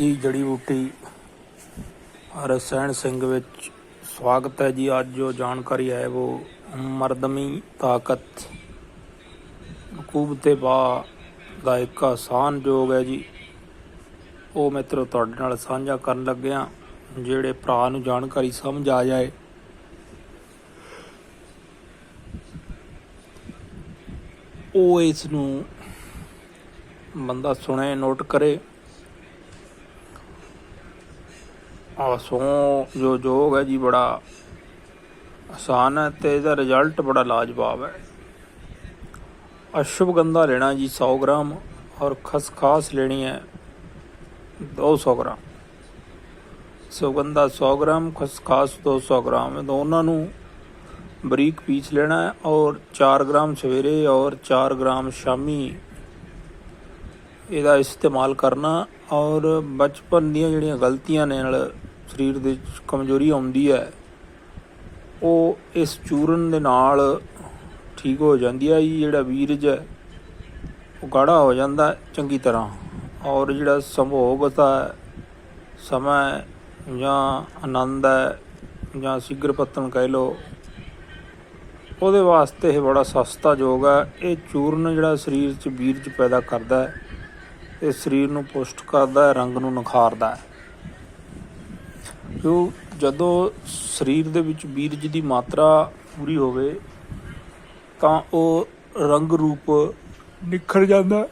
ਜੀ ਜੜੀ ਬੂਟੀ ਰਸਾਇਣ ਸਿੰਘ ਵਿੱਚ ਸਵਾਗਤ ਹੈ ਜੀ। ਅੱਜ ਜੋ ਜਾਣਕਾਰੀ ਹੈ ਉਹ ਮਰਦਮੀ ਤਾਕਤ ਕੂਬਤੇ ਬਾ ਦਾ ਇੱਕ ਆਸਾਨ ਯੋਗ ਹੈ ਜੀ। ਉਹ ਮਿੱਤਰੋ ਤੁਹਾਡੇ ਨਾਲ ਸਾਂਝਾ ਕਰਨ ਲੱਗਿਆ, ਜਿਹੜੇ ਭਰਾ ਨੂੰ ਜਾਣਕਾਰੀ ਸਮਝ ਆ ਜਾਏ। ਉਹ ਇਸ ਨੂੰ ਬੰਦਾ ਸੁਣੇ, ਨੋਟ ਕਰੇ। ਆਸੋਂ ਜੋ ਯੋਗ ਹੈ ਜੀ ਬੜਾ ਆਸਾਨ ਹੈ ਤੇ ਇਹਦਾ ਰਿਜ਼ਲਟ ਬੜਾ ਲਾਜਵਾਬ ਹੈ। ਅਸ਼ਵਗੰਧਾ ਲੈਣਾ ਜੀ 100 ਗ੍ਰਾਮ ਔਰ ਖਸਖਾਸ ਲੈਣੀ ਹੈ 200 ਗ੍ਰਾਮ। ਸੁਗੰਧਾ 100 ਗ੍ਰਾਮ ਖਸਖਾਸ 200 ਗ੍ਰਾਮ। ਇਹ ਦੋਨਾਂ ਨੂੰ ਬਰੀਕ ਪੀਸ ਲੈਣਾ ਹੈ ਔਰ 4 ਗ੍ਰਾਮ ਸਵੇਰੇ ਔਰ 4 ਗ੍ਰਾਮ ਸ਼ਾਮੀ ਇਹਦਾ ਇਸਤੇਮਾਲ ਕਰਨਾ ਔਰ ਬਚਪਨ ਦੀਆਂ ਜਿਹੜੀਆਂ ਗਲਤੀਆਂ ਨੇ ਨਾਲ ਸਰੀਰ ਦੇ ਕਮਜ਼ੋਰੀ ਆਉਂਦੀ ਹੈ, ਉਹ ਇਸ ਚੂਰਨ ਦੇ ਨਾਲ ਠੀਕ ਹੋ ਜਾਂਦੀ ਹੈ ਜੀ ਜਿਹੜਾ ਵੀਰਜ ਹੈ, ਉਹ ਗਾੜਾ ਹੋ ਜਾਂਦਾ ਚੰਗੀ ਤਰ੍ਹਾਂ। ਔਰ ਜਿਹੜਾ ਸੰਭੋਗਤਾ ਸਮਾਂ ਜਾਂ ਆਨੰਦ ਹੈ, ਜਾਂ ਸਿਗਰ ਪੱਤਨ ਕਹਿ ਲੋ ਉਹਦੇ ਵਾਸਤੇ ਇਹ ਬੜਾ ਸਸਤਾ ਯੋਗ ਹੈ। ਇਹ ਚੂਰਨ ਜਿਹੜਾ ਸਰੀਰ 'ਚ ਵੀਰਜ ਪੈਦਾ ਕਰਦਾ ਹੈ, ਇਹ ਸਰੀਰ ਨੂੰ ਪੁਸ਼ਟ ਕਰਦਾ ਹੈ, ਰੰਗ ਨੂੰ ਨਿਖਾਰਦਾ ਹੈ। ਕਿਉਂ? ਜਦੋਂ ਸਰੀਰ ਦੇ ਵਿੱਚ ਬੀਰਜ ਦੀ ਮਾਤਰਾ ਪੂਰੀ ਹੋਵੇ, ਤਾਂ ਉਹ ਰੰਗ ਰੂਪ ਨਿਖਰ ਜਾਂਦਾ।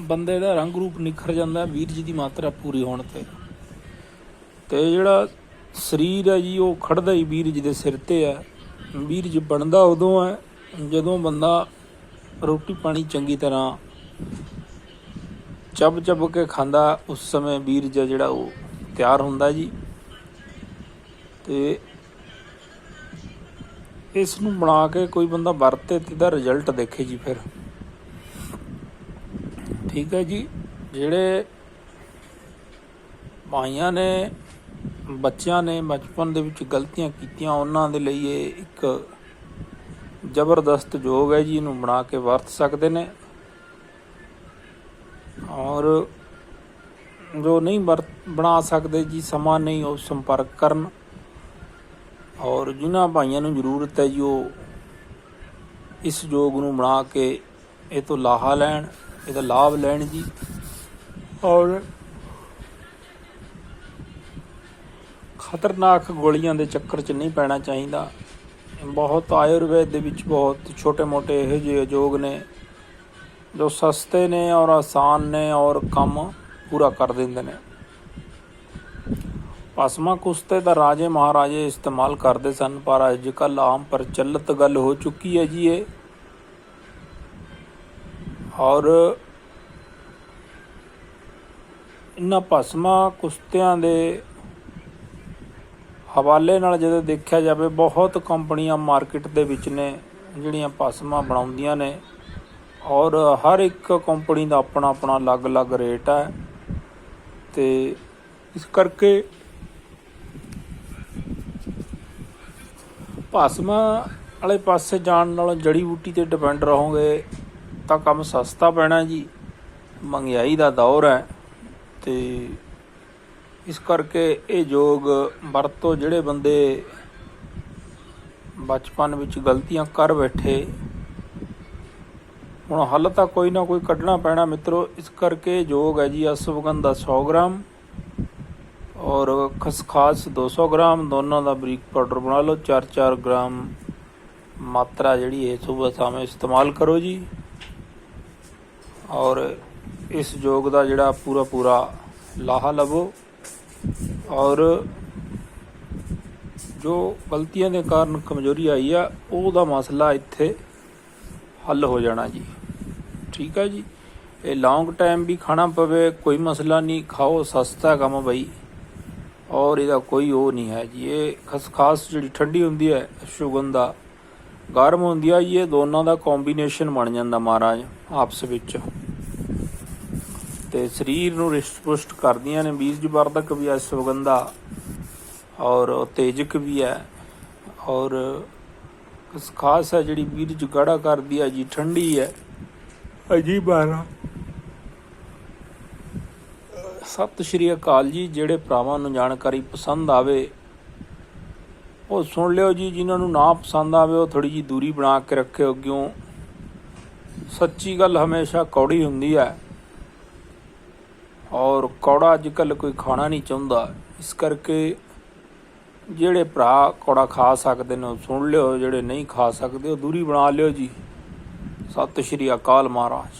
ਬੰਦੇ ਦਾ ਰੰਗ ਰੂਪ ਨਿਖਰ ਜਾਂਦਾ ਹੈ ਬੀਰਜ ਦੀ ਮਾਤਰਾ ਪੂਰੀ ਹੋਣ ਤੇ। ਤੇ ਜਿਹੜਾ ਸਰੀਰ ਹੈ ਜੀ, ਉਹ ਖੜਦਾ ਹੀ ਬੀਰਜ ਦੇ ਸਿਰ ਤੇ ਹੈ। ਬੀਰਜ ਬਣਦਾ ਉਦੋਂ ਹੈ, ਜਦੋਂ ਬੰਦਾ ਰੋਟੀ ਪਾਣੀ ਚੰਗੀ ਤਰ੍ਹਾਂ ਚੱਬ ਚੱਬ ਕੇ ਖਾਂਦਾ ਉਸ ਸਮੇਂ ਬੀਰਜ ਜਿਹੜਾ ਉਹ ਤਿਆਰ ਹੁੰਦਾ ਜੀ। ਤੇ ਇਸ ਨੂੰ ਬਣਾ ਕੇ ਕੋਈ ਬੰਦਾ ਵਰਤੇ ਤੇ ਇਹਦਾ ਰਿਜ਼ਲਟ ਦੇਖੇ ਜੀ ਫਿਰ। ਠੀਕ ਹੈ ਜੀ, ਜਿਹੜੇ ਭਾਈਆਂ ਨੇ, ਬੱਚਿਆਂ ਨੇ ਬਚਪਨ ਦੇ ਵਿੱਚ ਗਲਤੀਆਂ ਕੀਤੀਆਂ, ਉਹਨਾਂ ਦੇ ਲਈ ਇਹ ਇੱਕ ਜ਼ਬਰਦਸਤ ਯੋਗ ਹੈ ਜੀ, ਇਹਨੂੰ ਬਣਾ ਕੇ ਵਰਤ ਸਕਦੇ ਨੇ। ਔਰ ਜੋ ਨਹੀਂ ਵਰਤ ਬਣਾ ਸਕਦੇ ਜੀ, ਸਮਾਂ ਨਹੀਂ ਉਹ ਸੰਪਰਕ ਕਰਨ। ਔਰ ਜਿਨ੍ਹਾਂ ਭਾਈਆਂ ਨੂੰ ਜ਼ਰੂਰਤ ਹੈ ਜੀ, ਉਹ ਇਸ ਯੋਗ ਨੂੰ ਬਣਾ ਕੇ ਇਹ ਤੋਂ ਲਾਹਾ ਲੈਣ, ਇਹਦਾ ਲਾਭ ਲੈਣ ਜੀ। ਔਰ ਖਤਰਨਾਕ ਗੋਲੀਆਂ ਦੇ ਚੱਕਰ 'ਚ ਨਹੀਂ ਪੈਣਾ ਚਾਹੀਦਾ। ਬਹੁਤ ਆਯੁਰਵੇਦ ਦੇ ਵਿੱਚ ਬਹੁਤ ਛੋਟੇ-ਮੋਟੇ ਇਹੋ ਜਿਹੇ ਯੋਗ ਨੇ। ਜੋ ਸਸਤੇ ਨੇ ਔਰ ਆਸਾਨ ਨੇ ਔਰ ਕੰਮ ਪੂਰਾ ਕਰ ਦਿੰਦੇ ਨੇ। ਭਸਮਾ ਕੁਸਤੇ ਦਾ ਰਾਜੇ ਮਹਾਰਾਜੇ ਇਸਤੇਮਾਲ ਕਰਦੇ ਸਨ, ਪਰ ਅੱਜ ਕੱਲ ਆਮ ਪ੍ਰਚਲਿਤ ਗੱਲ ਹੋ ਚੁੱਕੀ ਹੈ ਜੀ ਇਹ। ਔਰ ਇਨ੍ਹਾਂ ਭਸਮਾ ਕੁਸਤਿਆਂ ਦੇ ਹਵਾਲੇ ਨਾਲ ਜਦੋਂ ਦੇਖਿਆ ਜਾਵੇ, ਬਹੁਤ ਕੰਪਨੀਆਂ ਮਾਰਕੀਟ ਦੇ ਵਿੱਚ ਨੇ, ਜਿਹੜੀਆਂ ਭਸਮਾ ਬਣਾਉਂਦੀਆਂ ਨੇ। ਔਰ ਹਰ ਇੱਕ ਕੰਪਨੀ ਦਾ ਆਪਣਾ ਆਪਣਾ ਅਲੱਗ-ਅਲੱਗ ਰੇਟ ਹੈ। ਤੇ ਇਸ ਕਰਕੇ ਭਸਮਾ ਵਾਲੇ ਪਾਸੇ ਜਾਣ ਨਾਲੋਂ ਜੜੀ ਬੂਟੀ ਤੇ ਡਿਪੈਂਡ ਰਹੋਗੇ ਤਾਂ ਕੰਮ ਸਸਤਾ ਪੈਣਾ ਜੀ। ਮਹਿੰਗਾਈ ਦਾ ਦੌਰ ਹੈ ਤੇ ਇਸ ਕਰਕੇ ਇਹ ਯੋਗ ਵਰਤੋ ਜਿਹੜੇ ਬੰਦੇ ਬਚਪਨ ਵਿੱਚ ਗਲਤੀਆਂ ਕਰ ਬੈਠੇ ਹੁਣ ਹੱਲ ਤਾਂ ਕੋਈ ਨਾ ਕੋਈ ਕੱਢਣਾ ਪੈਣਾ ਮਿੱਤਰੋ, ਇਸ ਕਰਕੇ ਯੋਗ ਹੈ ਜੀ ਅਸਵਗੰਧ ਦਾ 100 ਗ੍ਰਾਮ ਔਰ ਖਸਖਾਸ 200 ਗ੍ਰਾਮ, ਦੋਨਾਂ ਦਾ ਬਰੀਕ ਪਾਊਡਰ ਬਣਾ ਲਓ 4-4 ਗ੍ਰਾਮ ਮਾਤਰਾ ਜਿਹੜੀ ਹੈ ਸਵੇਰ ਸ਼ਾਮ ਇਸਤੇਮਾਲ ਕਰੋ ਜੀ। ਔਰ ਇਸ ਯੋਗ ਦਾ ਜਿਹੜਾ ਪੂਰਾ ਪੂਰਾ ਲਾਹਾ ਲਵੋ। ਔਰ ਜੋ ਗਲਤੀਆਂ ਦੇ ਕਾਰਨ ਕਮਜ਼ੋਰੀ ਆਈ ਆ, ਉਹਦਾ ਮਸਲਾ ਇੱਥੇ ਹੱਲ ਹੋ ਜਾਣਾ ਜੀ। ਠੀਕ ਹੈ ਜੀ। ਇਹ ਲੌਂਗ ਟਾਈਮ ਵੀ ਖਾਣਾ ਪਵੇ, ਕੋਈ ਮਸਲਾ ਨਹੀਂ, ਖਾਓ, ਸਸਤਾ ਕੰਮ ਬਈ। ਔਰ ਇਹਦਾ ਕੋਈ ਉਹ ਨਹੀਂ ਹੈ ਜੀ। ਇਹ ਖਸਖਾਸ ਜਿਹੜੀ ਠੰਡੀ ਹੁੰਦੀ ਹੈ ਸ਼ੁਗੰਧਾ ਗਰਮ ਹੁੰਦੀ ਆ ਜੀ, ਇਹ ਦੋਨਾਂ ਦਾ ਕੰਬੀਨੇਸ਼ਨ ਬਣ ਜਾਂਦਾ ਮਹਾਰਾਜ, ਆਪਸ ਵਿੱਚ। ਤੇ ਸਰੀਰ ਨੂੰ ਰਿਸ਼ਟ ਪੁਸ਼ਟ ਕਰਦੀਆਂ ਨੇ, ਬੀਜ ਵਰਧਕ ਵੀ ਹੈ ਸੁਗੰਧਾ ਔਰ ਤੇਜਕ ਵੀ ਹੈ। ਔਰ ਇਸ ਖਾਸ ਹੈ ਜਿਹੜੀ ਬੀਜ ਗੜਾ ਕਰਦੀ ਹੈ ਜੀ, ਠੰਡੀ ਹੈ। ਅਜੀਬ ਆ। ਸਤਿ ਸ਼੍ਰੀ ਅਕਾਲ ਜੀ, ਜਿਹੜੇ ਭਰਾਵਾਂ ਨੂੰ ਜਾਣਕਾਰੀ ਪਸੰਦ ਆਵੇ, ਉਹ ਸੁਣ ਲਿਓ ਜੀ, ਜਿਨ੍ਹਾਂ ਨੂੰ ਨਾ ਪਸੰਦ ਆਵੇ, ਉਹ ਥੋੜੀ ਜੀ ਦੂਰੀ ਬਣਾ ਕੇ ਰੱਖਿਓ, ਕਿਉਂ? ਸੱਚੀ ਗੱਲ ਹਮੇਸ਼ਾ ਕੌੜੀ ਹੁੰਦੀ ਹੈ। ਔਰ ਕੌੜਾ ਅੱਜ ਕੱਲ ਕੋਈ ਖਾਣਾ ਨਹੀਂ ਚਾਹੁੰਦਾ। ਇਸ ਕਰਕੇ ਜਿਹੜੇ ਭਰਾ ਕੌੜਾ ਖਾ ਸਕਦੇ ਨੇ, ਉਹ ਸੁਣ ਲਿਓ, ਜਿਹੜੇ ਨਹੀਂ ਖਾ ਸਕਦੇ, ਉਹ ਦੂਰੀ ਬਣਾ ਲਿਓ ਜੀ। ਸਤਿ ਸ਼੍ਰੀ ਅਕਾਲ ਮਹਾਰਾਜ।